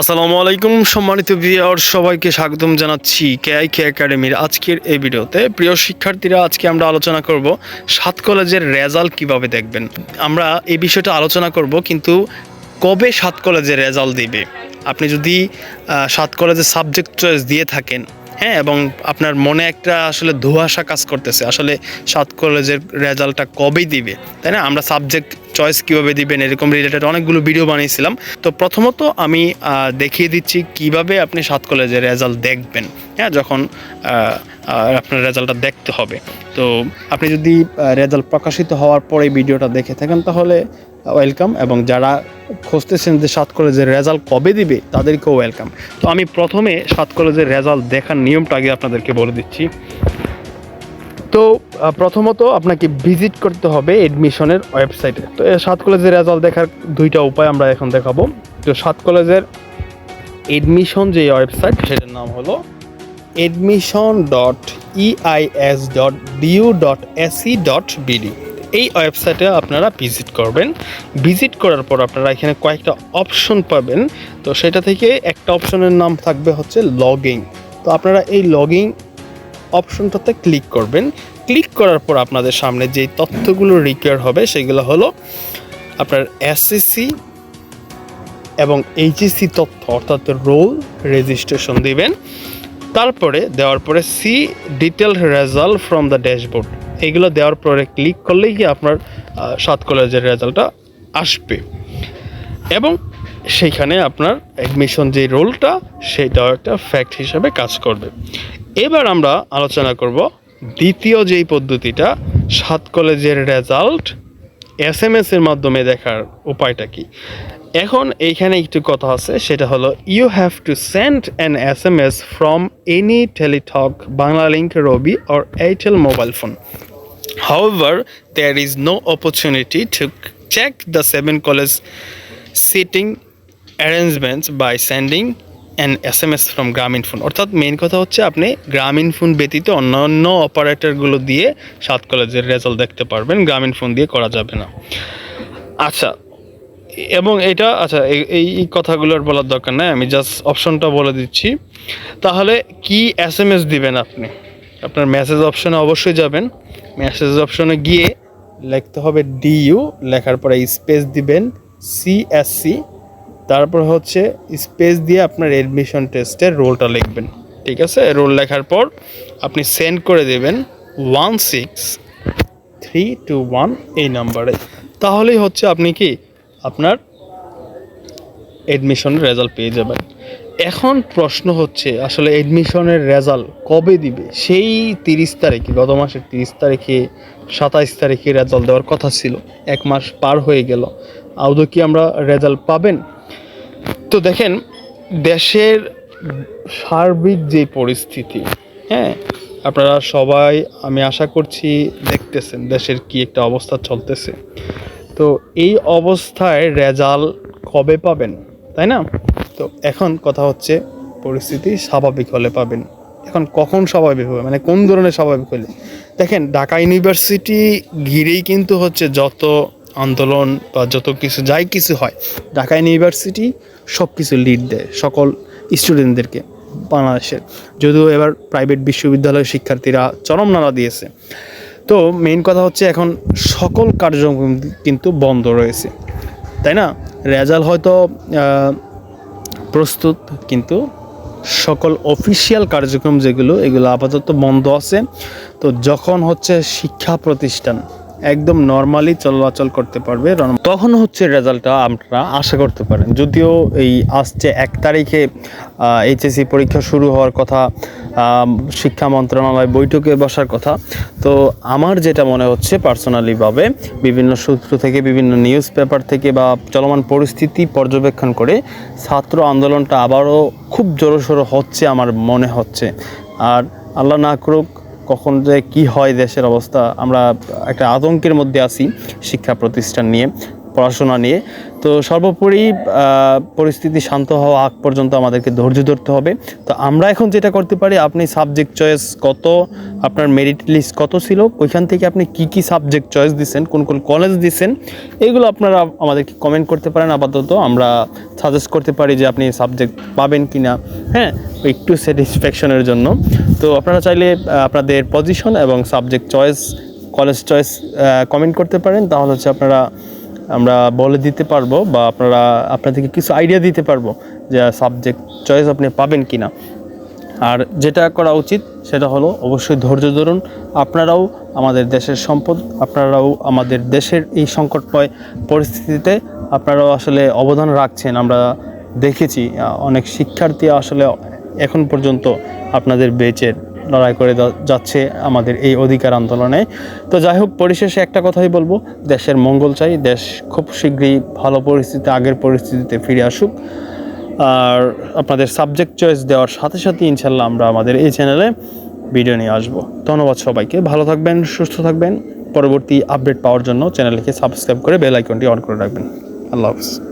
আসসালামু আলাইকুম, সম্মানিত ভিউয়ার সবাইকে স্বাগতম জানাচ্ছি কেআই কে একাডেমির আজকের এই ভিডিওতে। প্রিয় শিক্ষার্থীরা, আজকে আমরা আলোচনা করব সাত কলেজের রেজাল্ট কীভাবে দেখবেন। আমরা এই বিষয়টা আলোচনা করব, কিন্তু কবে সাত কলেজের রেজাল্ট দিবে? আপনি যদি সাত কলেজের সাবজেক্ট চয়েস দিয়ে থাকেন হ্যাঁ এবং আপনার মনে একটা আসলে ধোঁয়াশা কাজ করতেছে, আসলে সাত কলেজের রেজাল্টটা কবে দিবে? তাই না? আমরা সাবজেক্ট চয়েস কীভাবে দিবেন, এরকম রিলেটেড অনেকগুলো ভিডিও বানিয়েছিলাম। তো প্রথমত আমি দেখিয়ে দিচ্ছি কীভাবে আপনি সাত কলেজের রেজাল্ট দেখবেন। হ্যাঁ যখন আপনার রেজাল্টটা দেখতে হবে। তো আপনি যদি রেজাল্ট প্রকাশিত হওয়ার পরে ভিডিওটা দেখে থাকেন, তাহলে ওয়েলকাম এবং যারা খুঁজতেছেন যে সাত কলেজের রেজাল্ট কবে দিবে, তাদেরকেও ওয়েলকাম তো আমি প্রথমে সাত কলেজের রেজাল্ট দেখার নিয়মটা আগে আপনাদেরকে বলে দিচ্ছি। তো প্রথমত আপনাকে ভিজিট করতে হবে এডমিশনের ওয়েবসাইটে। তো সাত কলেজের রেজাল্ট দেখার দুইটা উপায় আমরা এখন দেখাবো। তো, সাত কলেজের এডমিশন যে ওয়েবসাইট সেটার নাম হলো admission dot EIS dot DU dot AC dot BD এই ওয়েবসাইটে আপনারা ভিজিট করবেন। ভিজিট করার পর আপনারা এখানে কয়েকটা অপশন পাবেন। তো, সেটা থেকে একটা অপশনের নাম থাকবে হচ্ছে লগিং তো, আপনারা এই লগিং অপশনটাতে ক্লিক করবেন। ক্লিক করার পর আপনাদের সামনে যে তথ্যগুলো রিকোয়ার হবে সেগুলো হলো আপনার এসএসসি এবং এইচএসসি তথ্য, অর্থাৎ রোল রেজিস্ট্রেশন দিবেন। তারপরে দেওয়ার পরে see detail result from the dashboard এগুলো দেওয়ার পরে ক্লিক করলেই কি আপনার সাত কলেজের রেজাল্টটা আসবে। এবং সেইখানে আপনার অ্যাডমিশন যে রোলটা সেটাও একটা ফ্যাক্ট হিসাবে কাজ করবে। এবার আমরা আলোচনা করব দ্বিতীয় যেই পদ্ধতিটা, সাত কলেজের রেজাল্ট এস এম এস এর মাধ্যমে দেখার উপায়টা কি? এখন এইখানে একটু কথা আছে, সেটা হলো you have to send an S M S from any Teletalk Banglalink Robi or Airtel mobile phone however there is no opportunity no check the seven college seating arrangements by arrangements by S M S from Grameenphone অর্থাৎ main কথা হচ্ছে আপনি গ্রামীণ phone ব্যতীত অন্যান্য অপারেটরগুলো দিয়ে সাত কলেজের রেজাল্ট দেখতে পারবেন। গ্রামীণ ফোন দিয়ে করা যাবে না। আচ্ছা এবং এটা আচ্ছা এই কথাগুলোর বলার দরকার নাই। আমি জাস্ট অপশনটা বলে দিচ্ছি। তাহলে কি এস এম এস দিবেন আপনি? আপনার মেসেজ অপশনে অবশ্যই যাবেন। মেসেজ অপশনে গিয়ে লিখতে হবে ডিইউ লেখার পরে স্পেস দিবেন সিএসসি তারপর হচ্ছে স্পেস দিয়ে আপনার এডমিশন টেস্টের রোলটা লিখবেন, ঠিক আছে? রোল লেখার পর আপনি সেন্ড করে দেবেন one six three two one এই নাম্বারে তাহলেই হচ্ছে আপনি কি আপনার এডমিশনের রেজাল্ট পেয়ে যাবেন। এখন প্রশ্ন হচ্ছে, আসলে এডমিশনের রেজাল্ট কবে দিবে? সেই তিরিশ তারিখে, গত মাসের তিরিশ তারিখে, সাতাইশ তারিখে রেজাল্ট দেওয়ার কথা ছিল। এক মাস পার হয়ে গেল। আদৌ কি আমরা রেজাল্ট পাবেন? তো দেখেন, দেশের সার্বিক যে পরিস্থিতি হ্যাঁ আপনারা সবাই, আমি আশা করছি দেখতেছেন দেশের কি একটা অবস্থা চলতেছে। তো এই অবস্থায় রেজাল্ট কবে পাবেন, তাই না? তো এখন কথা হচ্ছে, পরিস্থিতি স্বাভাবিক হলে পাবেন। এখন কখন স্বাভাবিক হবে? মানে কোন ধরনের স্বাভাবিক হলে? দেখেন, ঢাকা ইউনিভার্সিটি ঘিরেই কিন্তু হচ্ছে যত আন্দোলন বা যত কিছু, যাই কিছু হয়, ঢাকা ইউনিভার্সিটি সব কিছু লিড দেয় সকল স্টুডেন্টদেরকে বাংলাদেশের যদিও এবার প্রাইভেট বিশ্ববিদ্যালয়ের শিক্ষার্থীরা চরম নাড়া দিয়েছে। তো মেইন কথা হচ্ছে এখন সকল কার্যক্রম কিন্তু বন্ধ রয়েছে। তাই না? রেজাল্ট হয়তো প্রস্তুত, কিন্তু সকল অফিসিয়াল কার্যক্রম যেগুলো, এগুলো আপাতত বন্ধ আছে। তো যখন হচ্ছে শিক্ষা প্রতিষ্ঠান একদম নর্মালি চলাচল করতে পারবে তখন হচ্ছে রেজাল্টটা আপনারা আশা করতে পারেন। যদিও এই আসছে এক তারিখে এইচএসসি পরীক্ষা শুরু হওয়ার কথা শিক্ষা মন্ত্রণালয় বৈঠকে বসার কথা, তো আমার যেটা মনে হচ্ছে পার্সোনালিভাবে বিভিন্ন সূত্র থেকে, বিভিন্ন নিউজ পেপার থেকে বা চলমান পরিস্থিতি পর্যবেক্ষণ করে ছাত্র আন্দোলনটা আবারও খুব জোরসোরো হচ্ছে আমার মনে হচ্ছে। আর আল্লাহ না করুক কখন যে কি হয় দেশের অবস্থা আমরা একটা আতঙ্কের মধ্যে আছি শিক্ষা প্রতিষ্ঠান নিয়ে। পড়াশোনা নিয়ে। তো সর্বোপরি পরিস্থিতি শান্ত হওয়া আগ পর্যন্ত আমাদেরকে ধৈর্য ধরতে হবে। তো আমরা এখন যেটা করতে পারি, আপনি সাবজেক্ট চয়েস কত, আপনার মেরিট লিস্ট কত ছিল, ওইখান থেকে আপনি কি কি সাবজেক্ট চয়েস দিচ্ছেন কোন কোন কলেজ দিচ্ছেন এগুলো আপনারা আমাদেরকে কমেন্ট করতে পারেন। আপাতত আমরা সাজেস্ট করতে পারি যে আপনি সাবজেক্ট পাবেন কি না হ্যাঁ একটু স্যাটিসফ্যাকশনের জন্য। তো আপনারা চাইলে আপনাদের পজিশন এবং subject choice college choice comment করতে পারেন। তাহলে হচ্ছে আপনারা আমরা বলে দিতে পারব বা আপনারা আপনাদেরকে কিছু আইডিয়া দিতে পারব যে সাবজেক্ট চয়েস আপনি পাবেন কি না আর যেটা করা উচিত সেটা হলো অবশ্যই ধৈর্য ধরুন। আপনারাও আমাদের দেশের সম্পদ, আপনারাও আমাদের দেশের এই সংকটময় পরিস্থিতিতে আপনারাও আসলে অবদান রাখছেন। আমরা দেখেছি অনেক শিক্ষার্থী আসলে এখন পর্যন্ত আপনাদের বেচের লড়াই করে যাচ্ছে আমাদের এই অধিকার আন্দোলনে। তো যাই হোক পরিশেষে একটা কথাই বলব, দেশের মঙ্গল চাই, দেশ খুব শীঘ্রই ভালো পরিস্থিতি আগের পরিস্থিতিতে ফিরে আসুক। আর আপনাদের সাবজেক্ট চয়েস দেওয়ার সাথে সাথে ইনশাল্লাহ আমরা আমাদের এই চ্যানেলে ভিডিও নিয়ে আসব। ধন্যবাদ সবাইকে, ভালো থাকবেন, সুস্থ থাকবেন। পরবর্তী আপডেট পাওয়ার জন্য চ্যানেলকে সাবস্ক্রাইব করে বেল আইকনটি অন করে রাখবেন। আল্লাহ হাফিজ।